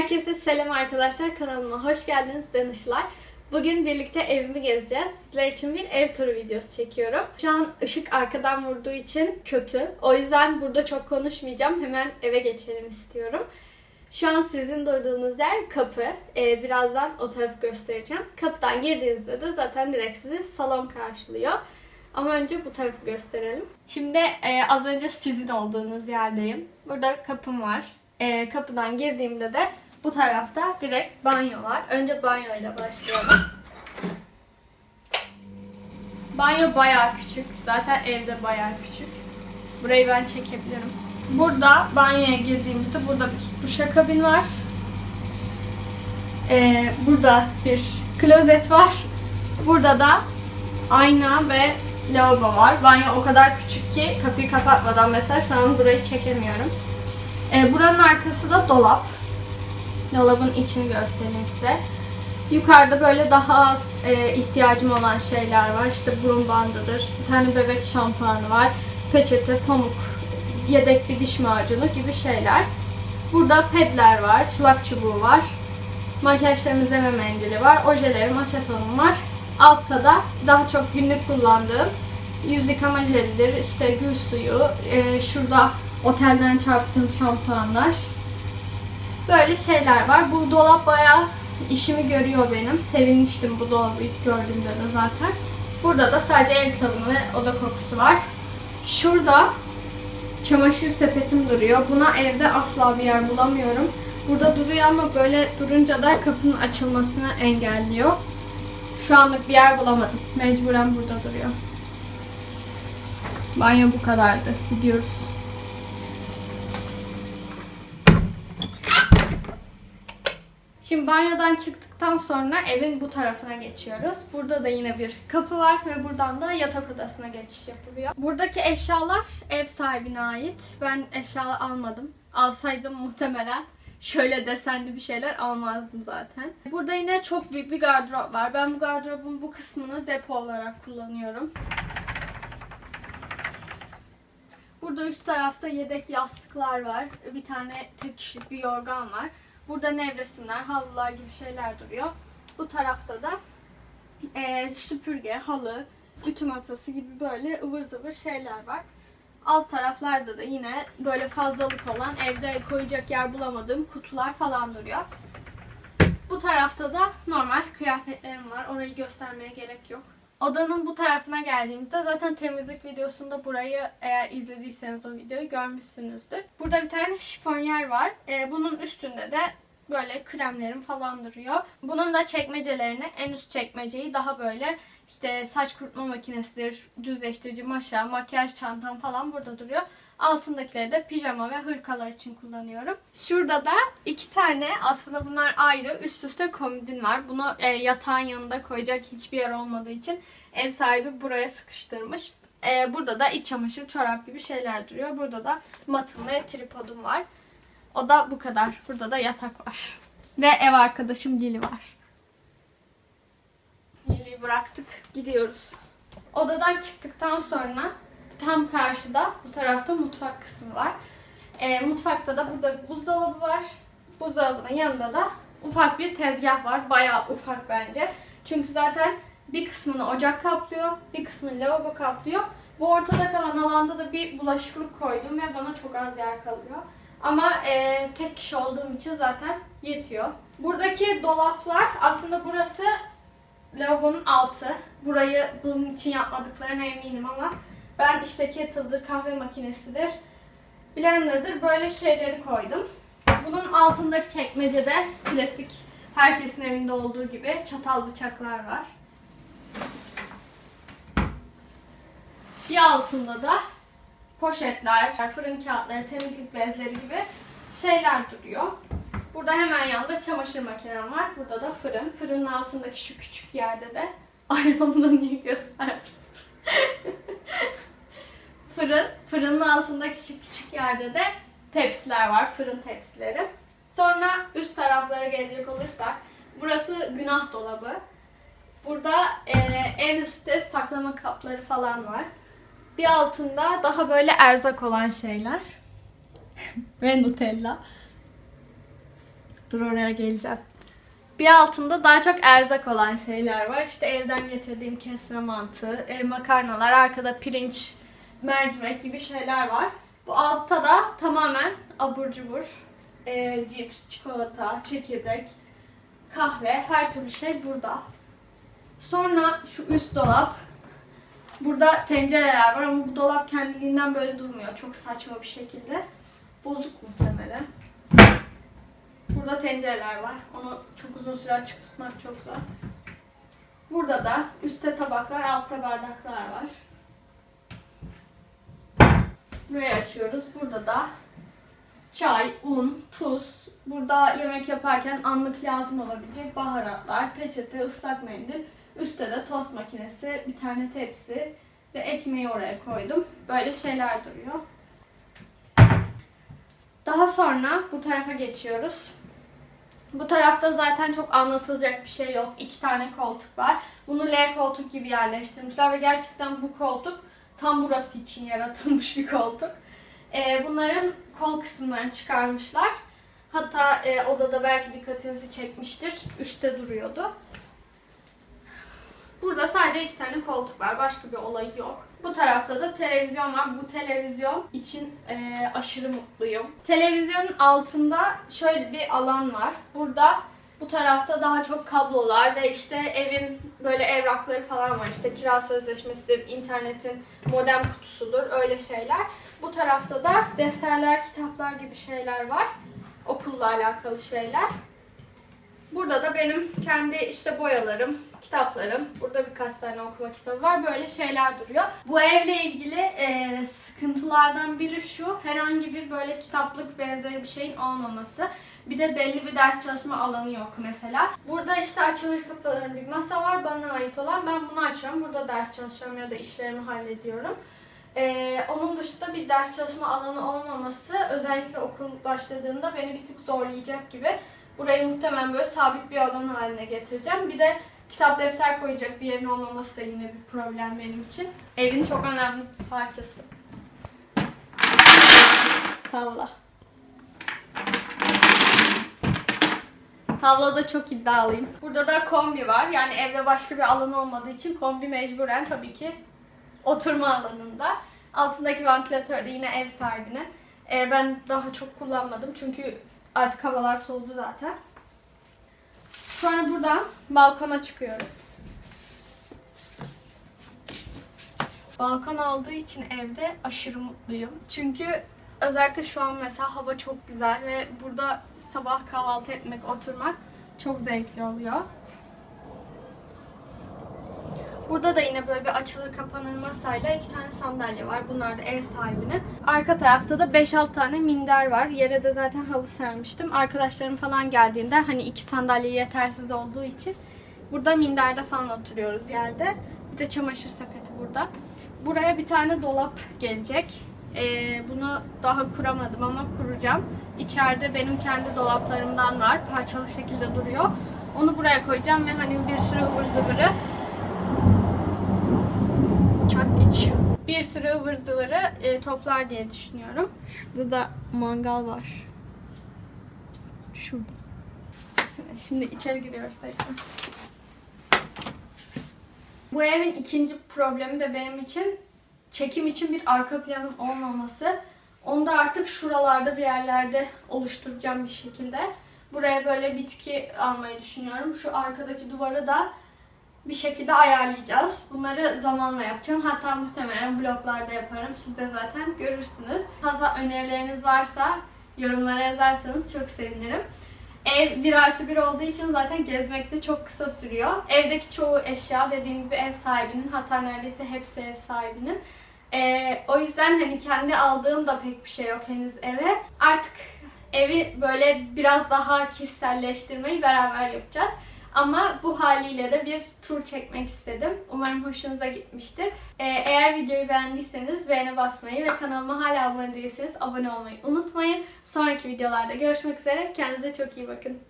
Herkese selam arkadaşlar. Kanalıma hoş geldiniz. Ben Işılay. Bugün birlikte evimi gezeceğiz. Sizler için bir ev turu videosu çekiyorum. Şu an ışık arkadan vurduğu için kötü. O yüzden burada çok konuşmayacağım. Hemen eve geçelim istiyorum. Şu an sizin durduğunuz yer kapı. Ee, birazdan o tarafı göstereceğim. Kapıdan girdiğinizde de zaten direkt sizi salon karşılıyor. Ama önce bu tarafı gösterelim. Şimdi e, az önce sizin olduğunuz yerdeyim. Burada kapım var. E, kapıdan girdiğimde de bu tarafta direkt banyo var. Önce banyoyla başlayalım. Banyo bayağı küçük. Zaten evde bayağı küçük. Burayı ben çekebilirim. Burada banyoya girdiğimizde burada bir duşakabin var. Ee, burada bir klozet var. Burada da ayna ve lavabo var. Banyo o kadar küçük ki kapıyı kapatmadan mesela şu an burayı çekemiyorum. Ee, buranın arkası da dolap. Dolabın içini göstereyim size. Yukarıda böyle daha az e, ihtiyacım olan şeyler var. İşte burun bandıdır, bir tane bebek şampuanı var, peçete, pamuk, yedek bir diş macunu gibi şeyler. Burada pedler var, kulak çubuğu var, makyaj temizleme mendili var, ojelerim, asetonum var. Altta da daha çok günlük kullandığım yüz yıkama jelidir, işte gül suyu, e, şurada otelden çarptığım şampuanlar. Böyle şeyler var. Bu dolap bayağı işimi görüyor benim. Sevinmiştim bu dolabı ilk gördüğümde de zaten. Burada da sadece el sabunu ve oda kokusu var. Şurada çamaşır sepetim duruyor. Buna evde asla bir yer bulamıyorum. Burada duruyor ama böyle durunca da kapının açılmasını engelliyor. Şu anlık bir yer bulamadım. Mecburen burada duruyor. Banyo bu kadardı. Gidiyoruz. Şimdi banyodan çıktıktan sonra evin bu tarafına geçiyoruz. Burada da yine bir kapı var ve buradan da yatak odasına geçiş yapılıyor. Buradaki eşyalar ev sahibine ait. Ben eşya almadım. Alsaydım muhtemelen şöyle desenli bir şeyler almazdım zaten. Burada yine çok büyük bir gardırop var. Ben bu gardırobun bu kısmını depo olarak kullanıyorum. Burada üst tarafta yedek yastıklar var. Bir tane tek kişilik bir yorgan var. Burada nevresimler, havlular gibi şeyler duruyor. Bu tarafta da e, süpürge, halı, ütü masası gibi böyle ıvır zıvır şeyler var. Alt taraflarda da yine böyle fazlalık olan evde koyacak yer bulamadığım kutular falan duruyor. Bu tarafta da normal kıyafetlerim var. Orayı göstermeye gerek yok. Odanın bu tarafına geldiğimizde zaten temizlik videosunda burayı eğer izlediyseniz o videoyu görmüşsünüzdür. Burada bir tane şifonyer var. Ee, bunun üstünde de böyle kremlerim falan duruyor. Bunun da çekmecelerini en üst çekmeceyi daha böyle işte saç kurutma makinesidir, düzleştirici maşa, makyaj çantam falan burada duruyor. Altındakileri de pijama ve hırkalar için kullanıyorum. Şurada da iki tane aslında bunlar ayrı üst üste komodin var. Bunu e, yatağın yanında koyacak hiçbir yer olmadığı için ev sahibi buraya sıkıştırmış. E, burada da iç çamaşır, çorap gibi şeyler duruyor. Burada da matım ve tripodum var. O da bu kadar. Burada da yatak var. Ve ev arkadaşım Lili var. Lili'yi bıraktık. Gidiyoruz. Odadan çıktıktan sonra tam karşıda bu tarafta mutfak kısmı var. E, mutfakta da burada buzdolabı var. Buzdolabının yanında da ufak bir tezgah var. Bayağı ufak bence. Çünkü zaten bir kısmını ocak kaplıyor, bir kısmını lavabo kaplıyor. Bu ortada kalan alanda da bir bulaşıklık koydum ve bana çok az yer kalıyor. Ama e, tek kişi olduğum için zaten yetiyor. Buradaki dolaplar aslında burası lavabonun altı. Burayı bunun için yapmadıklarına eminim ama ben işte kettle'dır, kahve makinesidir, blender'dır böyle şeyleri koydum. Bunun altındaki çekmecede klasik herkesin evinde olduğu gibi çatal bıçaklar var. Bir altında da poşetler, fırın kağıtları, temizlik bezleri gibi şeyler duruyor. Burada hemen yanında çamaşır makinem var. Burada da fırın. Fırının altındaki şu küçük yerde de ayrılımını niye gösterdim? Fırın. Fırının altındaki şu küçük yerde de tepsiler var. Fırın tepsileri. Sonra üst taraflara gelecek olursak burası günah dolabı. Burada e, en üstte saklama kapları falan var. Bir altında daha böyle erzak olan şeyler. Ve Nutella. Dur oraya geleceğim. Bir altında daha çok erzak olan şeyler var. İşte evden getirdiğim kesme mantığı, e, makarnalar, arkada pirinç, mercimek gibi şeyler var. Bu altta da tamamen abur cubur, e, cips, çikolata, çekirdek, kahve, her türlü şey burada. Sonra şu üst dolap. Burada tencereler var ama bu dolap kendiliğinden böyle durmuyor. Çok saçma bir şekilde. Bozuk muhtemelen. Burada tencereler var. Onu çok uzun süre açık tutmak çok zor. Burada da üstte tabaklar, altta bardaklar var. Burayı açıyoruz. Burada da çay, un, tuz. Burada yemek yaparken anlık lazım olabilecek baharatlar, peçete, ıslak mendil. Üstte de tost makinesi, bir tane tepsi ve ekmeği oraya koydum. Böyle şeyler duruyor. Daha sonra bu tarafa geçiyoruz. Bu tarafta zaten çok anlatılacak bir şey yok. İki tane koltuk var. Bunu L koltuk gibi yerleştirmişler ve gerçekten bu koltuk tam burası için yaratılmış bir koltuk. Ee, bunların kol kısımlarını çıkarmışlar. Hatta e, odada belki dikkatinizi çekmiştir. Üstte duruyordu. Burada sadece iki tane koltuk var. Başka bir olay yok. Bu tarafta da televizyon var. Bu televizyon için e, aşırı mutluyum. Televizyonun altında şöyle bir alan var. Burada bu tarafta daha çok kablolar ve işte evin böyle evrakları falan var. İşte kira sözleşmesidir, internetin modem kutusudur, öyle şeyler. Bu tarafta da defterler, kitaplar gibi şeyler var. Okulla alakalı şeyler. Burada da benim kendi işte boyalarım, kitaplarım. Burada birkaç tane okuma kitabı var. Böyle şeyler duruyor. Bu evle ilgili e, sıkıntılardan biri şu. Herhangi bir böyle kitaplık benzeri bir şeyin olmaması. Bir de belli bir ders çalışma alanı yok mesela. Burada işte açılır kapanır bir masa var bana ait olan. Ben bunu açıyorum. Burada ders çalışıyorum ya da işlerimi hallediyorum. Ee, onun dışında bir ders çalışma alanı olmaması özellikle okul başladığında beni bir tık zorlayacak gibi. Burayı muhtemelen böyle sabit bir alan haline getireceğim. Bir de kitap defter koyacak bir yerin olmaması da yine bir problem benim için. Evin çok önemli parçası. Tavla. Tavlada çok iddialıyım. Burada da kombi var. Yani evde başka bir alan olmadığı için kombi mecburen tabii ki oturma alanında. Altındaki vantilatör de yine ev sahibine. Ee, ben daha çok kullanmadım çünkü artık havalar soğudu zaten. Sonra buradan balkona çıkıyoruz. Balkon olduğu için evde aşırı mutluyum. Çünkü özellikle şu an mesela hava çok güzel ve burada sabah kahvaltı etmek, oturmak çok zevkli oluyor. Burada da yine böyle bir açılır kapanır masayla iki tane sandalye var. Bunlar da ev sahibinin. Arka tarafta da 5-6 tane minder var. Yere de zaten halı sermiştim. Arkadaşlarım falan geldiğinde hani iki sandalye yetersiz olduğu için burada minderde falan oturuyoruz yerde. Bir de çamaşır sepeti burada. Buraya bir tane dolap gelecek. Ee, bunu daha kuramadım ama kuracağım. İçeride benim kendi dolaplarımdan var. Parçalı şekilde duruyor. Onu buraya koyacağım ve hani bir sürü ıvır zıvırı uçak geçiyor. Bir sürü ıvır zıvırı e, toplar diye düşünüyorum. Şurada da mangal var. Şurada. Şimdi içeri giriyoruz tekrar. Bu evin ikinci problemi de benim için çekim için bir arka planın olmaması. Onu da artık şuralarda bir yerlerde oluşturacağım bir şekilde. Buraya böyle bitki almayı düşünüyorum. Şu arkadaki duvarı da bir şekilde ayarlayacağız. Bunları zamanla yapacağım. Hatta muhtemelen vloglarda yaparım. Siz de zaten görürsünüz. Hatta önerileriniz varsa yorumlara yazarsanız çok sevinirim. Ev 1 artı 1 olduğu için zaten gezmekte çok kısa sürüyor. Evdeki çoğu eşya dediğim gibi ev sahibinin hatta neredeyse hepsi ev sahibinin. Ee, o yüzden hani kendi aldığım da pek bir şey yok henüz eve. Artık evi böyle biraz daha kişiselleştirmeyi beraber yapacağız. Ama bu haliyle de bir tur çekmek istedim. Umarım hoşunuza gitmiştir. Ee, eğer videoyu beğendiyseniz beğene basmayı ve kanalıma hala abone değilseniz abone olmayı unutmayın. Sonraki videolarda görüşmek üzere. Kendinize çok iyi bakın.